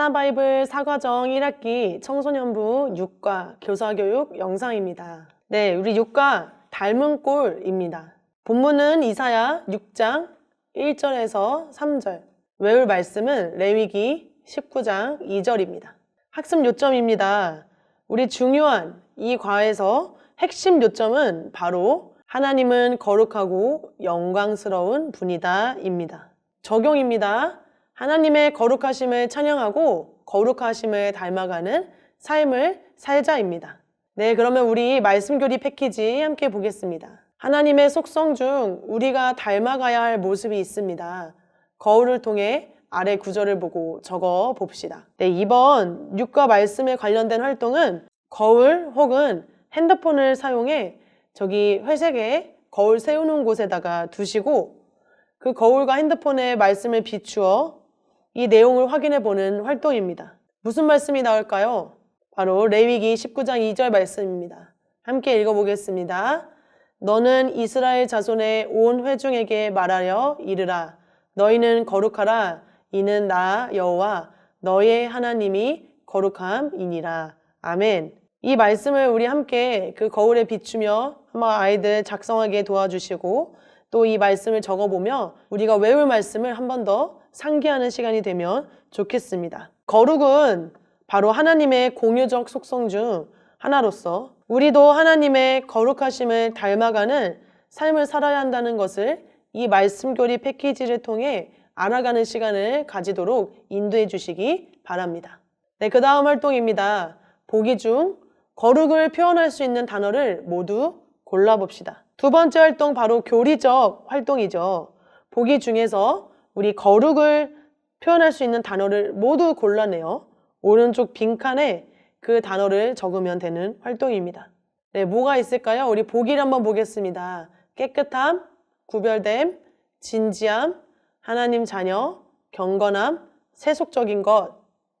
하나바이블 사과정 1학기 청소년부 6과 교사교육 영상입니다. 네, 우리 6과 닮은 꼴입니다. 본문은 이사야 6장 1절에서 3절. 외울 말씀은 레위기 19장 2절입니다. 학습 요점입니다. 우리 중요한 이 과에서 핵심 요점은 바로 하나님은 거룩하고 영광스러운 분이다 입니다. 적용입니다. 하나님의 거룩하심을 찬양하고 거룩하심을 닮아가는 삶을 살자입니다. 네, 그러면 우리 말씀교리 패키지 함께 보겠습니다. 하나님의 속성 중 우리가 닮아가야 할 모습이 있습니다. 거울을 통해 아래 구절을 보고 적어 봅시다. 네, 이번 육과 말씀에 관련된 활동은 거울 혹은 핸드폰을 사용해 저기 회색에 거울 세우는 곳에다가 두시고 그 거울과 핸드폰에 말씀을 비추어 이 내용을 확인해 보는 활동입니다. 무슨 말씀이 나올까요? 바로 레위기 19장 2절 말씀입니다. 함께 읽어보겠습니다. 너는 이스라엘 자손의 온 회중에게 말하려 이르라. 너희는 거룩하라. 이는 나 여호와 너의 하나님이 거룩함이니라. 아멘. 이 말씀을 우리 함께 그 거울에 비추며 한번 아이들 작성하게 도와주시고 또 이 말씀을 적어보며 우리가 외울 말씀을 한 번 더 상기하는 시간이 되면 좋겠습니다. 거룩은 바로 하나님의 공유적 속성 중 하나로서 우리도 하나님의 거룩하심을 닮아가는 삶을 살아야 한다는 것을 이 말씀교리 패키지를 통해 알아가는 시간을 가지도록 인도해 주시기 바랍니다. 네, 그 다음 활동입니다. 보기 중 거룩을 표현할 수 있는 단어를 모두 골라봅시다. 두 번째 활동 바로 교리적 활동이죠. 보기 중에서 우리 거룩을 표현할 수 있는 단어를 모두 골라내요. 오른쪽 빈칸에 그 단어를 적으면 되는 활동입니다. 네, 뭐가 있을까요? 우리 보기를 한번 보겠습니다. 깨끗함, 구별됨, 진지함, 하나님 자녀, 경건함, 세속적인 것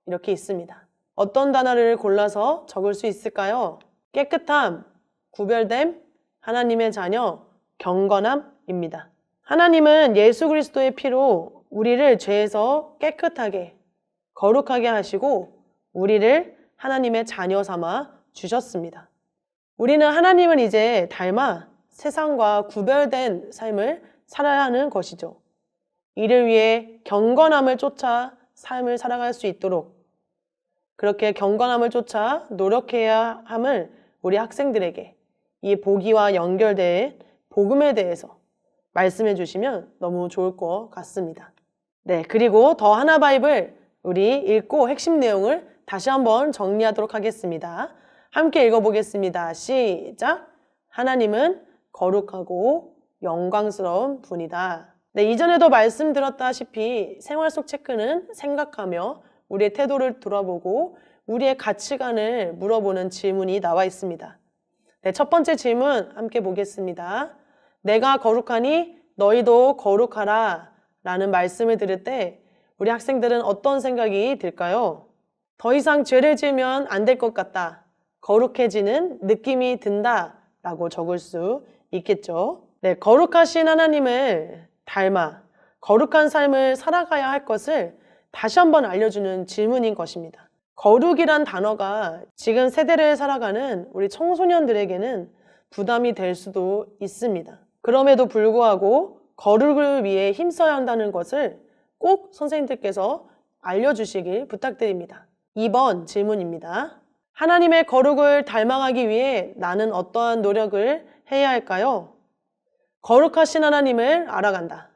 이렇게 있습니다. 어떤 단어를 골라서 적을 수 있을까요? 깨끗함, 구별됨, 하나님의 자녀, 경건함입니다. 하나님은 예수 그리스도의 피로 우리를 죄에서 깨끗하게, 거룩하게 하시고 우리를 하나님의 자녀 삼아 주셨습니다. 우리는 하나님을 이제 닮아 세상과 구별된 삶을 살아야 하는 것이죠. 이를 위해 경건함을 쫓아 삶을 살아갈 수 있도록 그렇게 경건함을 쫓아 노력해야 함을 우리 학생들에게 이 보기와 연결된 복음에 대해서 말씀해 주시면 너무 좋을 것 같습니다. 네, 그리고 더 하나 바이블 우리 읽고 핵심 내용을 다시 한번 정리하도록 하겠습니다. 함께 읽어보겠습니다. 시작. 하나님은 거룩하고 영광스러운 분이다. 네, 이전에도 말씀드렸다시피 생활 속 체크는 생각하며 우리의 태도를 돌아보고 우리의 가치관을 물어보는 질문이 나와 있습니다. 네, 첫 번째 질문 함께 보겠습니다. 내가 거룩하니 너희도 거룩하라 라는 말씀을 들을 때 우리 학생들은 어떤 생각이 들까요? 더 이상 죄를 지으면 안 될 것 같다. 거룩해지는 느낌이 든다. 라고 적을 수 있겠죠. 네, 거룩하신 하나님을 닮아 거룩한 삶을 살아가야 할 것을 다시 한번 알려주는 질문인 것입니다. 거룩이란 단어가 지금 세대를 살아가는 우리 청소년들에게는 부담이 될 수도 있습니다. 그럼에도 불구하고 거룩을 위해 힘써야 한다는 것을 꼭 선생님들께서 알려주시길 부탁드립니다. 2번 질문입니다. 하나님의 거룩을 닮아가기 위해 나는 어떠한 노력을 해야 할까요? 거룩하신 하나님을 알아간다.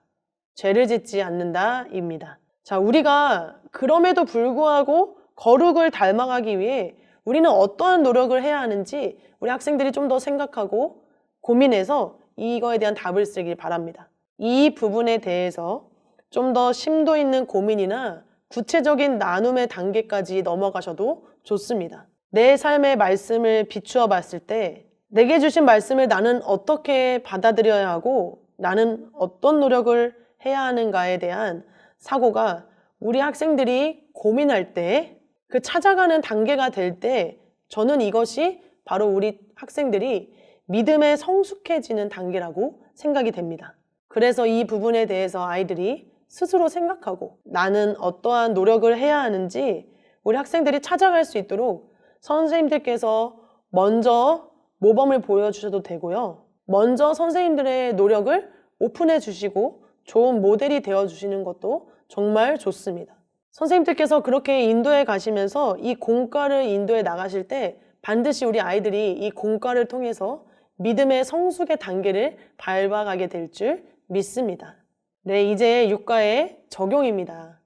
죄를 짓지 않는다. 입니다. 자, 우리가 그럼에도 불구하고 거룩을 닮아가기 위해 우리는 어떠한 노력을 해야 하는지 우리 학생들이 좀 더 생각하고 고민해서 이거에 대한 답을 쓰길 바랍니다. 이 부분에 대해서 좀 더 심도 있는 고민이나 구체적인 나눔의 단계까지 넘어가셔도 좋습니다. 내 삶의 말씀을 비추어 봤을 때 내게 주신 말씀을 나는 어떻게 받아들여야 하고 나는 어떤 노력을 해야 하는가에 대한 사고가 우리 학생들이 고민할 때 그 찾아가는 단계가 될 때 저는 이것이 바로 우리 학생들이 믿음에 성숙해지는 단계라고 생각이 됩니다. 그래서 이 부분에 대해서 아이들이 스스로 생각하고 나는 어떠한 노력을 해야 하는지 우리 학생들이 찾아갈 수 있도록 선생님들께서 먼저 모범을 보여주셔도 되고요. 먼저 선생님들의 노력을 오픈해 주시고 좋은 모델이 되어 주시는 것도 정말 좋습니다. 선생님들께서 그렇게 인도에 가시면서 이 공과를 인도에 나가실 때 반드시 우리 아이들이 이 공과를 통해서 믿음의 성숙의 단계를 밟아가게 될 줄 믿습니다. 네, 이제 육과의 적용입니다.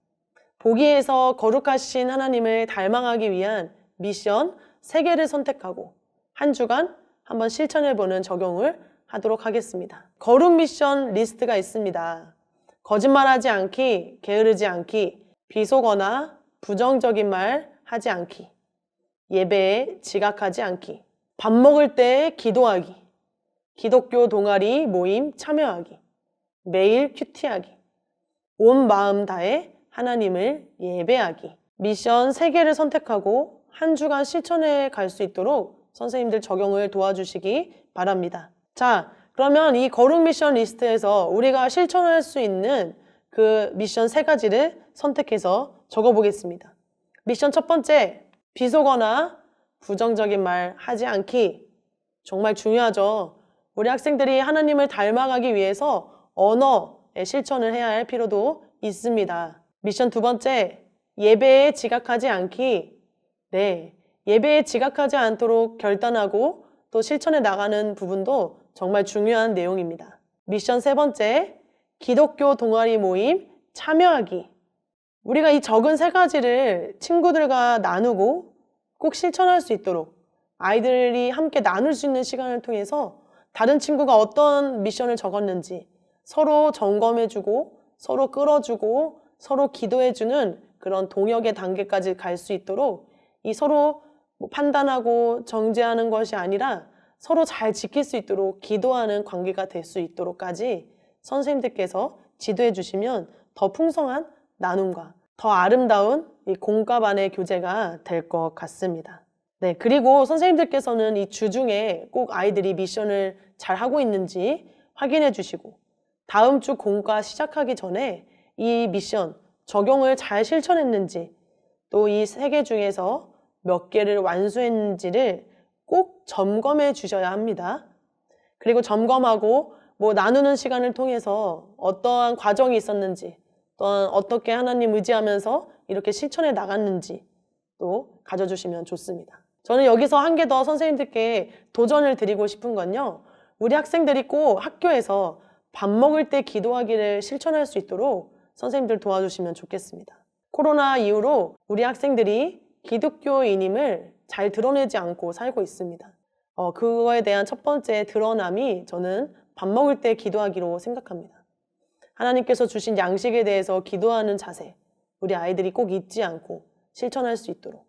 보기에서 거룩하신 하나님을 닮아가기 위한 미션 3개를 선택하고 한 주간 한번 실천해보는 적용을 하도록 하겠습니다. 거룩 미션 리스트가 있습니다. 거짓말하지 않기, 게으르지 않기, 비속어나 부정적인 말 하지 않기, 예배에 지각하지 않기, 밥 먹을 때 기도하기, 기독교 동아리 모임 참여하기, 매일 큐티하기, 온 마음 다해 하나님을 예배하기. 미션 3개를 선택하고 한 주간 실천해 갈 수 있도록 선생님들 적용을 도와주시기 바랍니다. 자, 그러면 이 거룩 미션 리스트에서 우리가 실천할 수 있는 그 미션 세 가지를 선택해서 적어 보겠습니다. 미션 첫 번째, 비속어나 부정적인 말 하지 않기. 정말 중요하죠. 우리 학생들이 하나님을 닮아가기 위해서 언어의 실천을 해야 할 필요도 있습니다. 미션 두 번째, 예배에 지각하지 않기. 네. 예배에 지각하지 않도록 결단하고 또 실천해 나가는 부분도 정말 중요한 내용입니다. 미션 세 번째, 기독교 동아리 모임 참여하기. 우리가 이 적은 세 가지를 친구들과 나누고 꼭 실천할 수 있도록 아이들이 함께 나눌 수 있는 시간을 통해서 다른 친구가 어떤 미션을 적었는지 서로 점검해주고 서로 끌어주고 서로 기도해주는 그런 동역의 단계까지 갈 수 있도록 이 서로 뭐 판단하고 정죄하는 것이 아니라 서로 잘 지킬 수 있도록 기도하는 관계가 될 수 있도록까지 선생님들께서 지도해 주시면 더 풍성한 나눔과 더 아름다운 이 공과 반의 교제가 될 것 같습니다. 네, 그리고 선생님들께서는 이 주중에 꼭 아이들이 미션을 잘 하고 있는지 확인해 주시고 다음 주 공과 시작하기 전에 이 미션 적용을 잘 실천했는지 또 이 세 개 중에서 몇 개를 완수했는지를 꼭 점검해 주셔야 합니다. 그리고 점검하고 뭐 나누는 시간을 통해서 어떠한 과정이 있었는지 또한 어떻게 하나님 의지하면서 이렇게 실천해 나갔는지 또 가져주시면 좋습니다. 저는 여기서 한 개 더 선생님들께 도전을 드리고 싶은 건요. 우리 학생들이 꼭 학교에서 밥 먹을 때 기도하기를 실천할 수 있도록 선생님들 도와주시면 좋겠습니다. 코로나 이후로 우리 학생들이 기독교인임을 잘 드러내지 않고 살고 있습니다. 어, 그거에 대한 첫 번째 드러남이 저는 밥 먹을 때 기도하기로 생각합니다. 하나님께서 주신 양식에 대해서 기도하는 자세, 우리 아이들이 꼭 잊지 않고 실천할 수 있도록.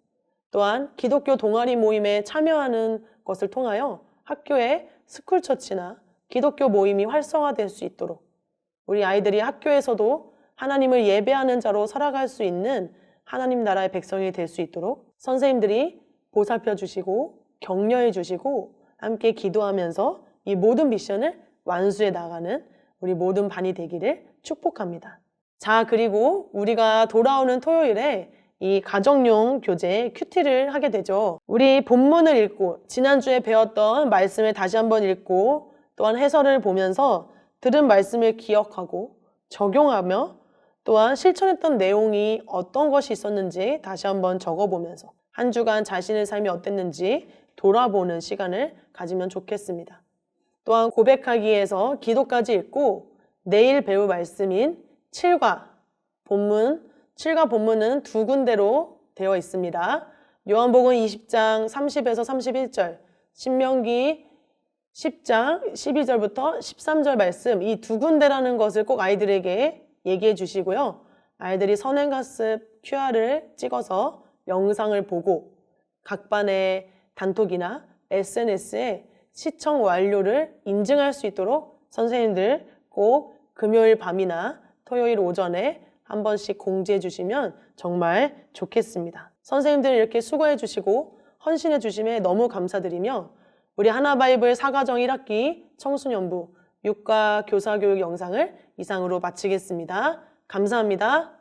또한 기독교 동아리 모임에 참여하는 것을 통하여 학교의 스쿨처치나 기독교 모임이 활성화될 수 있도록 우리 아이들이 학교에서도 하나님을 예배하는 자로 살아갈 수 있는 하나님 나라의 백성이 될 수 있도록 선생님들이 보살펴 주시고 격려해 주시고 함께 기도하면서 이 모든 미션을 완수해 나가는 우리 모든 반이 되기를 축복합니다. 자, 그리고 우리가 돌아오는 토요일에 이 가정용 교재 큐티를 하게 되죠. 우리 본문을 읽고 지난주에 배웠던 말씀을 다시 한번 읽고 또한 해설을 보면서 들은 말씀을 기억하고 적용하며 또한 실천했던 내용이 어떤 것이 있었는지 다시 한번 적어보면서 한 주간 자신의 삶이 어땠는지 돌아보는 시간을 가지면 좋겠습니다. 또한 고백하기에서 기도까지 읽고 내일 배울 말씀인 7과 본문, 7과 본문은 두 군데로 되어 있습니다. 요한복음 20장 30에서 31절, 신명기 10장 12절부터 13절 말씀 이 두 군데라는 것을 꼭 아이들에게 얘기해 주시고요. 아이들이 선행학습 QR을 찍어서 영상을 보고 각 반의 단톡이나 SNS에 시청 완료를 인증할 수 있도록 선생님들 꼭 금요일 밤이나 토요일 오전에 한 번씩 공지해 주시면 정말 좋겠습니다. 선생님들 이렇게 수고해 주시고 헌신해 주심에 너무 감사드리며 우리 하나바이블 사가정 1학기 청소년부 육과 교사교육 영상을 이상으로 마치겠습니다. 감사합니다.